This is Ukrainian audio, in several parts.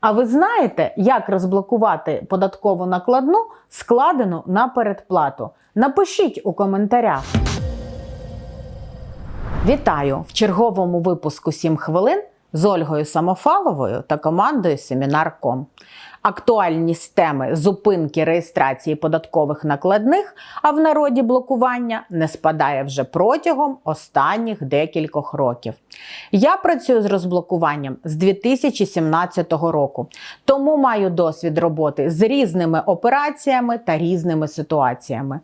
А ви знаєте, як розблокувати податкову накладну, складену на передплату? Напишіть у коментарях. Вітаю в черговому випуску «7 хвилин з Ольгою Самофаловою та командою Семінар.ком. Актуальність теми зупинки реєстрації податкових накладних, а в народі блокування не спадає вже протягом останніх декількох років. Я працюю з розблокуванням з 2017 року, тому маю досвід роботи з різними операціями та різними ситуаціями.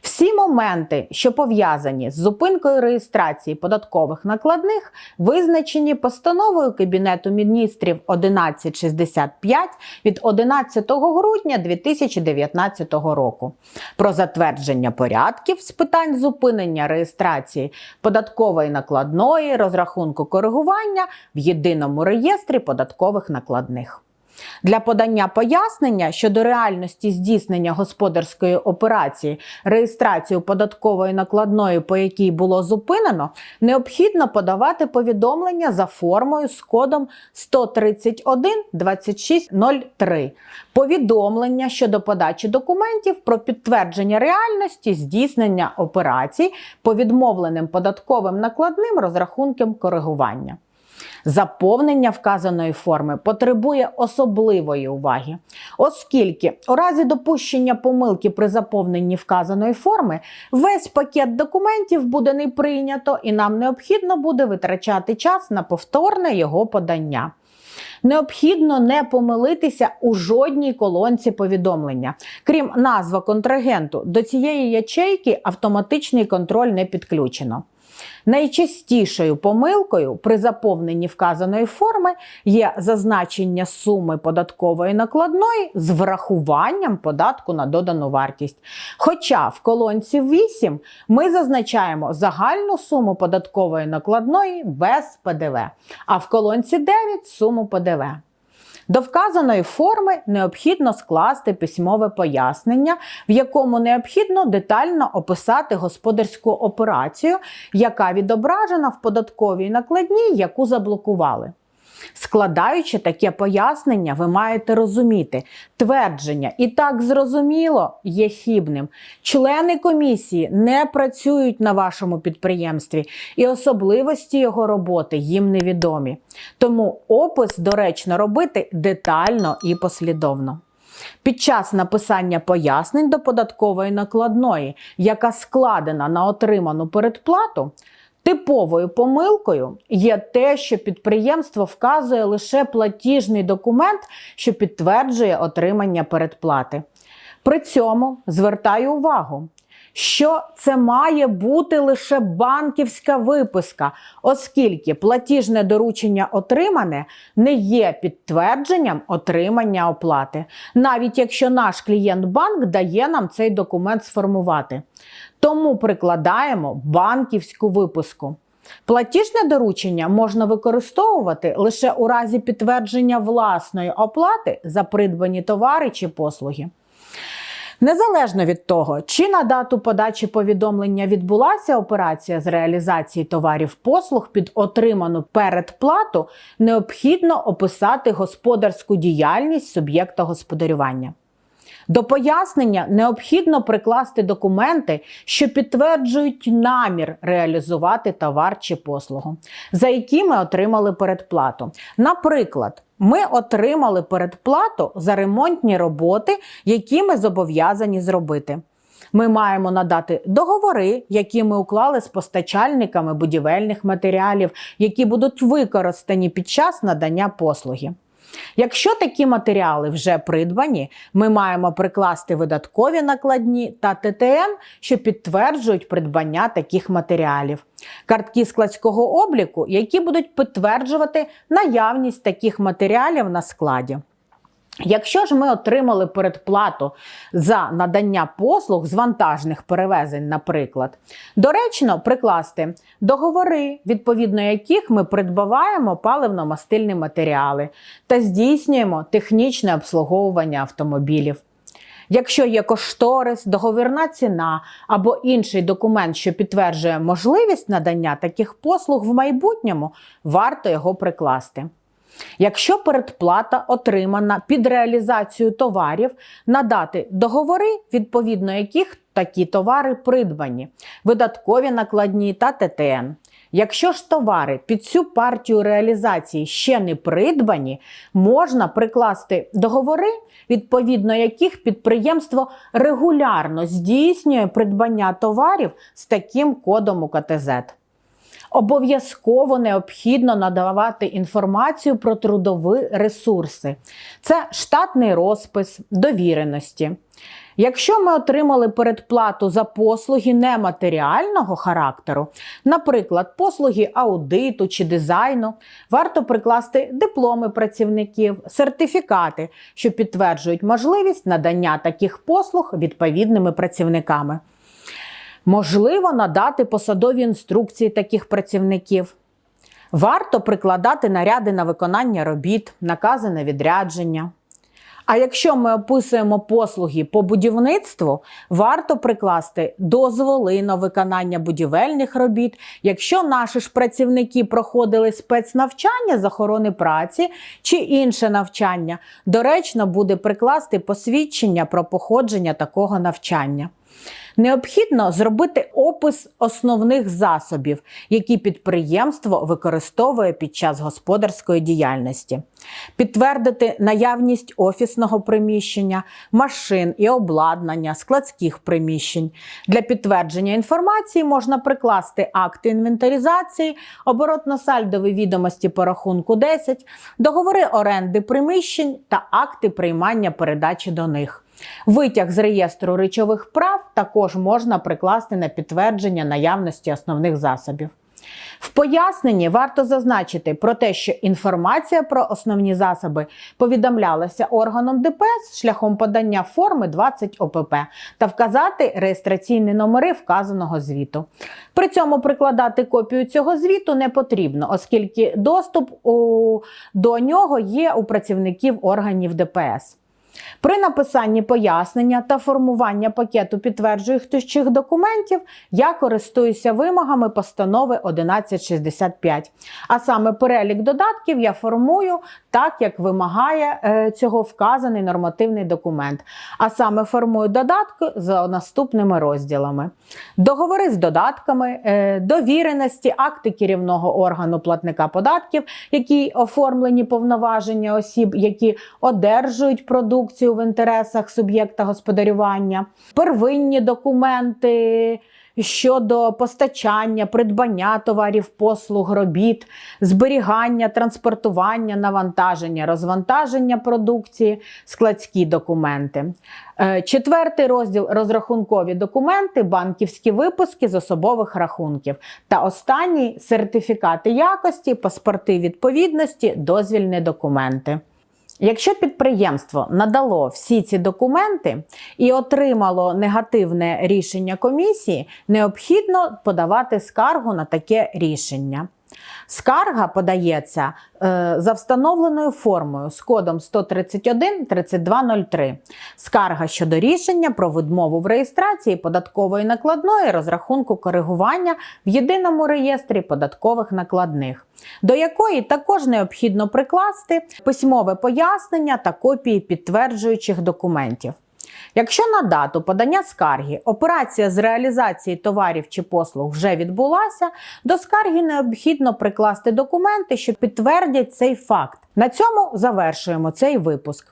Всі моменти, що пов'язані з зупинкою реєстрації податкових накладних, визначені постановою Кабінету міністрів 1165 від 11 грудня 2019 року про затвердження порядків з питань зупинення реєстрації податкової накладної, розрахунку коригування в єдиному реєстрі податкових накладних. Для подання пояснення щодо реальності здійснення господарської операції, реєстрацію податкової накладної, по якій було зупинено, необхідно подавати повідомлення за формою з кодом 131 2603. Повідомлення щодо подачі документів про підтвердження реальності здійснення операцій по відмовленим податковим накладним розрахункам коригування. Заповнення вказаної форми потребує особливої уваги, оскільки у разі допущення помилки при заповненні вказаної форми весь пакет документів буде не прийнято і нам необхідно буде витрачати час на повторне його подання. Необхідно не помилитися у жодній колонці повідомлення. Крім назва контрагенту, до цієї ячейки автоматичний контроль не підключено. Найчастішою помилкою при заповненні вказаної форми є зазначення суми податкової накладної з врахуванням податку на додану вартість. Хоча в колонці 8 ми зазначаємо загальну суму податкової накладної без ПДВ, а в колонці 9 суму ПДВ. До вказаної форми необхідно скласти письмове пояснення, в якому необхідно детально описати господарську операцію, яка відображена в податковій накладній, яку заблокували. Складаючи таке пояснення, ви маєте розуміти, твердження і так зрозуміло є хібним. Члени комісії не працюють на вашому підприємстві, і особливості його роботи їм невідомі. Тому опис доречно робити детально і послідовно. Під час написання пояснень до податкової накладної, яка складена на отриману передплату, Типовою помилкою є те, що підприємство вказує лише платіжний документ, що підтверджує отримання передплати. При цьому звертаю увагу, що це має бути лише банківська виписка, оскільки платіжне доручення отримане не є підтвердженням отримання оплати, навіть якщо наш клієнт-банк дає нам цей документ сформувати. Тому прикладаємо банківську виписку. Платіжне доручення можна використовувати лише у разі підтвердження власної оплати за придбані товари чи послуги. Незалежно від того, чи на дату подачі повідомлення відбулася операція з реалізації товарів послуг під отриману передплату, необхідно описати господарську діяльність суб'єкта господарювання. До пояснення необхідно прикласти документи, що підтверджують намір реалізувати товар чи послугу, за які ми отримали передплату. Наприклад, ми отримали передплату за ремонтні роботи, які ми зобов'язані зробити. Ми маємо надати договори, які ми уклали з постачальниками будівельних матеріалів, які будуть використані під час надання послуги. Якщо такі матеріали вже придбані, ми маємо прикласти видаткові накладні та ТТН, що підтверджують придбання таких матеріалів, картки складського обліку, які будуть підтверджувати наявність таких матеріалів на складі. Якщо ж ми отримали передплату за надання послуг з вантажних перевезень, наприклад, доречно прикласти договори, відповідно яких ми придбаваємо паливно-мастильні матеріали та здійснюємо технічне обслуговування автомобілів. Якщо є кошторис, договірна ціна або інший документ, що підтверджує можливість надання таких послуг в майбутньому, варто його прикласти. Якщо передплата отримана під реалізацію товарів, надати договори, відповідно яких такі товари придбані, видаткові накладні та ТТН. Якщо ж товари під цю партію реалізації ще не придбані, можна прикласти договори, відповідно яких підприємство регулярно здійснює придбання товарів з таким кодом УКТЗ. Обов'язково необхідно надавати інформацію про трудові ресурси. Це штатний розпис довіреності. Якщо ми отримали передплату за послуги нематеріального характеру, наприклад, послуги аудиту чи дизайну, варто прикласти дипломи працівників, сертифікати, що підтверджують можливість надання таких послуг відповідними працівниками. Можливо надати посадові інструкції таких працівників. Варто прикладати наряди на виконання робіт, накази на відрядження. А якщо ми описуємо послуги по будівництву, варто прикласти дозволи на виконання будівельних робіт. Якщо наші ж працівники проходили спецнавчання з охорони праці чи інше навчання, доречно буде прикласти посвідчення про походження такого навчання. Необхідно зробити опис основних засобів, які підприємство використовує під час господарської діяльності, підтвердити наявність офісного приміщення, машин і обладнання, складських приміщень. Для підтвердження інформації можна прикласти акти інвентаризації, оборотно-сальдові відомості по рахунку 10, договори оренди приміщень та акти приймання передачі до них. Витяг з реєстру речових прав також можна прикласти на підтвердження наявності основних засобів. В поясненні варто зазначити про те, що інформація про основні засоби повідомлялася органом ДПС шляхом подання форми 20 ОПП та вказати реєстраційні номери вказаного звіту. При цьому прикладати копію цього звіту не потрібно, оскільки доступ у, до нього є у працівників органів ДПС. При написанні пояснення та формування пакету підтверджуючих документів я користуюся вимогами постанови 1165. А саме перелік додатків я формую так, як вимагає е, цього вказаний нормативний документ. А саме формую додатки за наступними розділами: договори з додатками, е, довіреності, акти керівного органу платника податків, які оформлені повноваження осіб, які одержують продукцію в інтересах суб'єкта господарювання, первинні документи. Щодо постачання, придбання товарів, послуг, робіт, зберігання, транспортування, навантаження, розвантаження продукції, складські документи. Е, Четвертий розділ розрахункові документи, банківські випуски з особових рахунків. Та останній сертифікати якості, паспорти відповідності, дозвільні документи. Якщо підприємство надало всі ці документи і отримало негативне рішення комісії, необхідно подавати скаргу на таке рішення. Скарга подається е, за встановленою формою з кодом 131 3203. Скарга щодо рішення про відмову в реєстрації податкової накладної розрахунку коригування в єдиному реєстрі податкових накладних, до якої також необхідно прикласти письмове пояснення та копії підтверджуючих документів. Якщо на дату подання скарги операція з реалізації товарів чи послуг вже відбулася, до скарги необхідно прикласти документи, що підтвердять цей факт. На цьому завершуємо цей випуск.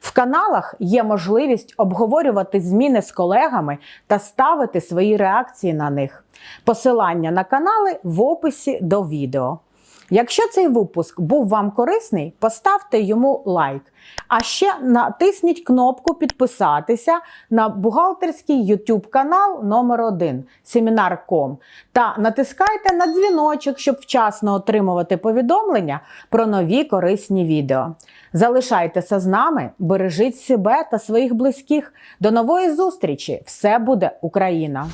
В каналах є можливість обговорювати зміни з колегами та ставити свої реакції на них. Посилання на канали в описі до відео. Якщо цей випуск був вам корисний, поставте йому лайк. А ще натисніть кнопку підписатися на бухгалтерський YouTube канал номер 1 Семінар.ком та натискайте на дзвіночок, щоб вчасно отримувати повідомлення про нові корисні відео. Залишайтеся з нами, бережіть себе та своїх близьких. До нової зустрічі! Все буде Україна!